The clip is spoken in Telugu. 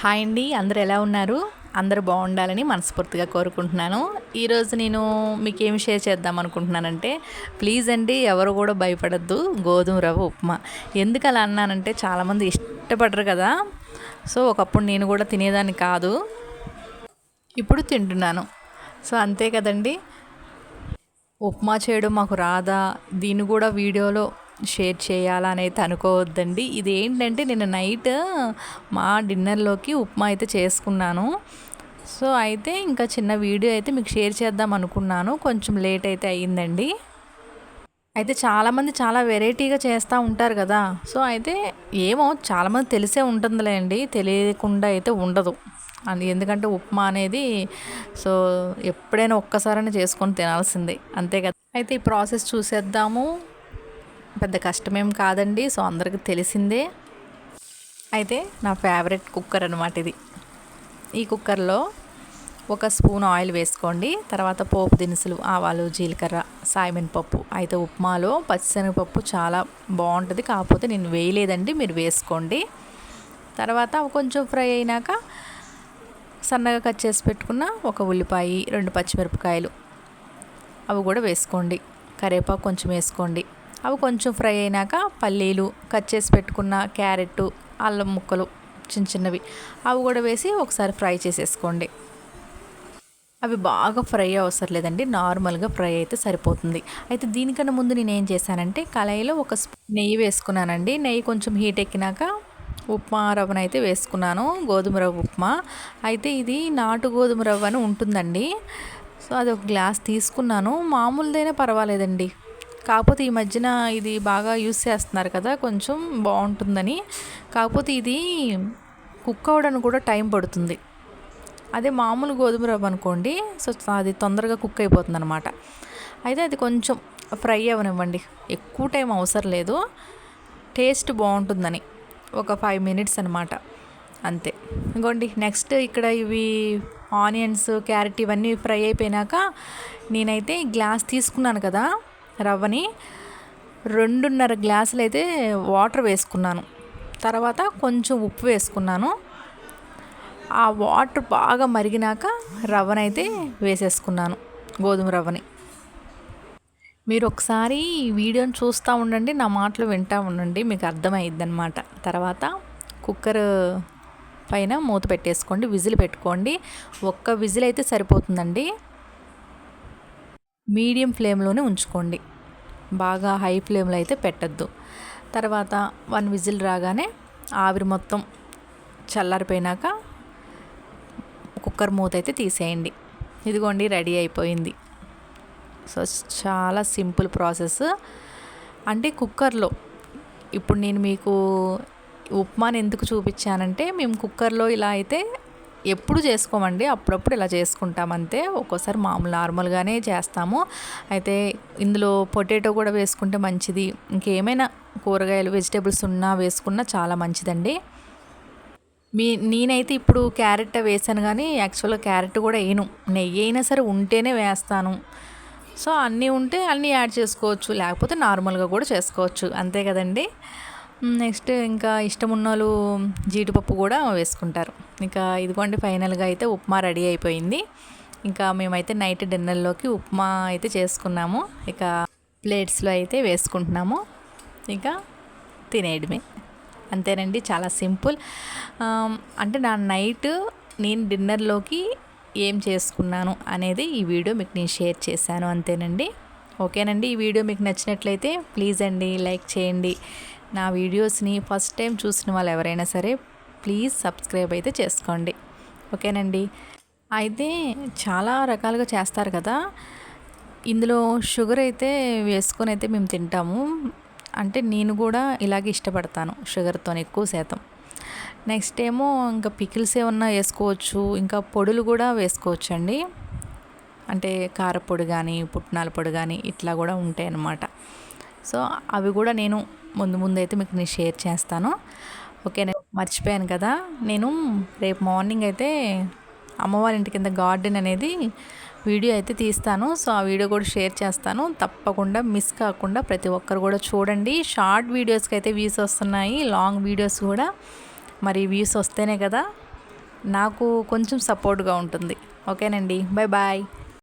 హాయ్ అండి అందరు ఎలా ఉన్నారు? అందరూ బాగుండాలని మనస్ఫూర్తిగా కోరుకుంటున్నాను. ఈరోజు నేను మీకు ఏమి షేర్ చేద్దాం అనుకుంటున్నానంటే ప్లీజ్ అండి ఎవరు కూడా భయపడద్దు గోధుమ రవ్వ ఉప్మా. ఎందుకు అలా అన్నానంటే చాలామంది ఇష్టపడరు కదా. సో ఒకప్పుడు నేను కూడా తినేదాన్ని కాదు. ఇప్పుడు తింటున్నాను. సో అంతే కదండి. ఉప్మా చేయడం మాకు రాదా? దీన్ని కూడా వీడియోలో షేర్ చేయాలా అనుకోవద్దండి. ఇది ఏంటంటే నేను నైట్ మా డిన్నర్లోకి ఉప్మా అయితే చేసుకున్నాను. సో అయితే ఇంకా చిన్న వీడియో అయితే మీకు షేర్ చేద్దాం అనుకున్నాను. కొంచెం లేట్ అయితే అయ్యిందండి. అయితే చాలామంది చాలా వెరైటీగా చేస్తూ ఉంటారు కదా. సో అయితే ఏమో చాలామంది తెలిసే ఉంటుందిలే అండి. తెలియకుండా అయితే ఉండదు. అది ఎందుకంటే ఉప్మా అనేది సో ఎప్పుడైనా ఒక్కసారైనా చేసుకొని తినాల్సిందే. అంతే కదా. అయితే ఈ ప్రాసెస్ చూసేద్దాము. పెద్ద కష్టమేం కాదండి. సో అందరికీ తెలిసిందే. అయితే నా ఫేవరెట్ కుక్కర్ అనమాట ఇది. ఈ కుక్కర్లో ఒక స్పూన్ ఆయిల్ వేసుకోండి. తర్వాత పోపు దినుసులు ఆవాలు జీలకర్ర సాయమిన్ పప్పు అయితే ఉప్మాలో పచ్చిశనగపప్పు చాలా బాగుంటుంది. కాకపోతే నేను వేయలేదండి మీరు వేసుకోండి. తర్వాత కొంచెం ఫ్రై అయినాక సన్నగా కట్ చేసి పెట్టుకున్న ఒక ఉల్లిపాయ రెండు పచ్చిమిరపకాయలు అవి కూడా వేసుకోండి. కరివేపాకు కొంచెం వేసుకోండి. అవి కొంచెం ఫ్రై అయినాక పల్లీలు కట్ చేసి పెట్టుకున్న క్యారెట్ అల్లం ముక్కలు చిన్న చిన్నవి అవి కూడా వేసి ఒకసారి ఫ్రై చేసేసుకోండి. అవి బాగా ఫ్రై అవసరం లేదండి. నార్మల్గా ఫ్రై అయితే సరిపోతుంది. అయితే దీనికన్నా ముందు నేను ఏం చేశానంటే కళాయిలో ఒక నెయ్యి వేసుకున్నానండి. నెయ్యి కొంచెం హీట్ ఎక్కినాక ఉప్మా రవ్వను అయితే వేసుకున్నాను. గోధుమ రవ్వ ఉప్మా. అయితే ఇది నాటు గోధుమ రవ్వ అని ఉంటుందండి. సో అది ఒక గ్లాస్ తీసుకున్నాను. మామూలుదైనా పర్వాలేదండి. కాకపోతే ఈ మధ్యన ఇది బాగా యూస్ చేస్తున్నారు కదా కొంచెం బాగుంటుందని. కాకపోతే ఇది కుక్ అవ్వడానికి కూడా టైం పడుతుంది. అదే మామూలు గోధుమ రవ్వ అనుకోండి సో అది తొందరగా కుక్ అయిపోతుంది అనమాట అయితే అది కొంచెం ఫ్రై అవ్వనివ్వండి. ఎక్కువ టైం అవసరం లేదు. టేస్ట్ బాగుంటుందని. ఒక ఫైవ్ మినిట్స్ అనమాట అంతే. ఇంకోండి నెక్స్ట్ ఇక్కడ ఇవి ఆనియన్స్ క్యారెట్ ఇవన్నీ ఫ్రై అయిపోయినాక నేనైతే గ్లాస్ తీసుకున్నాను కదా రవ్వని రెండున్నర గ్లాసులు అయితే వాటర్ వేసుకున్నాను. తర్వాత కొంచెం ఉప్పు వేసుకున్నాను. ఆ వాటర్ బాగా మరిగినాక రవ్వనైతే వేసేసుకున్నాను గోధుమ రవ్వని. మీరు ఒకసారి ఈ వీడియోని చూస్తూ ఉండండి నా మాటలు వింటూ ఉండండి మీకు అర్థమైద్ది అనమాట తర్వాత కుక్కర్ పైన మూత పెట్టేసుకోండి విజిల్ పెట్టుకోండి. ఒక్క విజిల్ అయితే సరిపోతుందండి. మీడియం ఫ్లేమ్లోనే ఉంచుకోండి. బాగా హై ఫ్లేమ్లో అయితే పెట్టద్దు. తర్వాత వన్ విజిల్ రాగానే ఆవిరి మొత్తం చల్లారిపోయినాక కుక్కర్ మూత అయితే తీసేయండి. ఇదిగోండి రెడీ అయిపోయింది. సో చాలా సింపుల్ ప్రాసెస్. అంటే కుక్కర్లో ఇప్పుడు నేను మీకు ఉప్మాని ఎందుకు చూపించానంటే మేము కుక్కర్లో ఇలా అయితే ఎప్పుడు చేసుకోమండి అప్పుడప్పుడు ఇలా చేసుకుంటాం అంతే ఒక్కోసారి మామూలు నార్మల్గానే చేస్తాము. అయితే ఇందులో పొటాటో కూడా వేసుకుంటే మంచిది. ఇంకేమైనా కూరగాయలు వెజిటేబుల్స్ ఉన్నా వేసుకున్నా చాలా మంచిదండి. మీ నేనైతే ఇప్పుడు క్యారెట్ వేసాను కానీ యాక్చువల్గా క్యారెట్ కూడా వేయను. నెయ్యి అయినా సరే ఉంటేనే వేస్తాను. సో అన్నీ ఉంటే అన్నీ యాడ్ చేసుకోవచ్చు. లేకపోతే నార్మల్గా కూడా చేసుకోవచ్చు. అంతే కదండి. నెక్స్ట్ ఇంకా ఇష్టం ఉన్న వాళ్ళు జీడిపప్పు కూడా వేసుకుంటారు. ఇంకా ఇదిగోండి ఫైనల్గా అయితే ఉప్మా రెడీ అయిపోయింది. ఇంకా మేమైతే నైట్ డిన్నర్లోకి ఉప్మా అయితే చేసుకున్నాము. ఇక ప్లేట్స్లో అయితే వేసుకుంటున్నాము. ఇంకా తినేయడమే. అంతేనండి చాలా సింపుల్. అంటే నా నైట్ నేను డిన్నర్లోకి ఏం చేసుకున్నాను అనేది ఈ వీడియో మీకు నేను షేర్ చేశాను అంతేనండి. ఓకేనండి ఈ వీడియో మీకు నచ్చినట్లయితే ప్లీజ్ అండి లైక్ చేయండి. నా వీడియోస్ని ఫస్ట్ టైం చూసిన వాళ్ళు ఎవరైనా సరే ప్లీజ్ సబ్స్క్రైబ్ అయితే చేసుకోండి. ఓకేనండి? అయితే చాలా రకాలుగా చేస్తారు కదా. ఇందులో షుగర్ అయితే వేసుకొని అయితే మేము తింటాము. అంటే నేను కూడా ఇలాగే ఇష్టపడతాను షుగర్తో ఎక్కువ శాతం. నెక్స్ట్ ఏమో ఇంకా పికిల్స్ ఏమన్నా వేసుకోవచ్చు ఇంకా పొడులు కూడా వేసుకోవచ్చు అండి అంటే కారపొడి కానీ పుట్నాల పొడి కానీ ఇట్లా కూడా ఉంటాయి అన్నమాట సో అవి కూడా నేను ముందు ముందు అయితే మీకు నేను షేర్ చేస్తాను. ఓకే మర్చిపోయాను కదా. నేను రేపు మార్నింగ్ అయితే అమ్మవారి ఇంటి కింద గార్డెన్ అనేది వీడియో అయితే తీస్తాను. సో ఆ వీడియో కూడా షేర్ చేస్తాను. తప్పకుండా మిస్ కాకుండా ప్రతి ఒక్కరు కూడా చూడండి. షార్ట్ వీడియోస్కి అయితే వ్యూస్ వస్తున్నాయి. లాంగ్ వీడియోస్ కూడా మరి వ్యూస్ వస్తేనే కదా. నాకు కొంచెం సపోర్ట్గా ఉంటుంది. ఓకేనండి. Bye bye.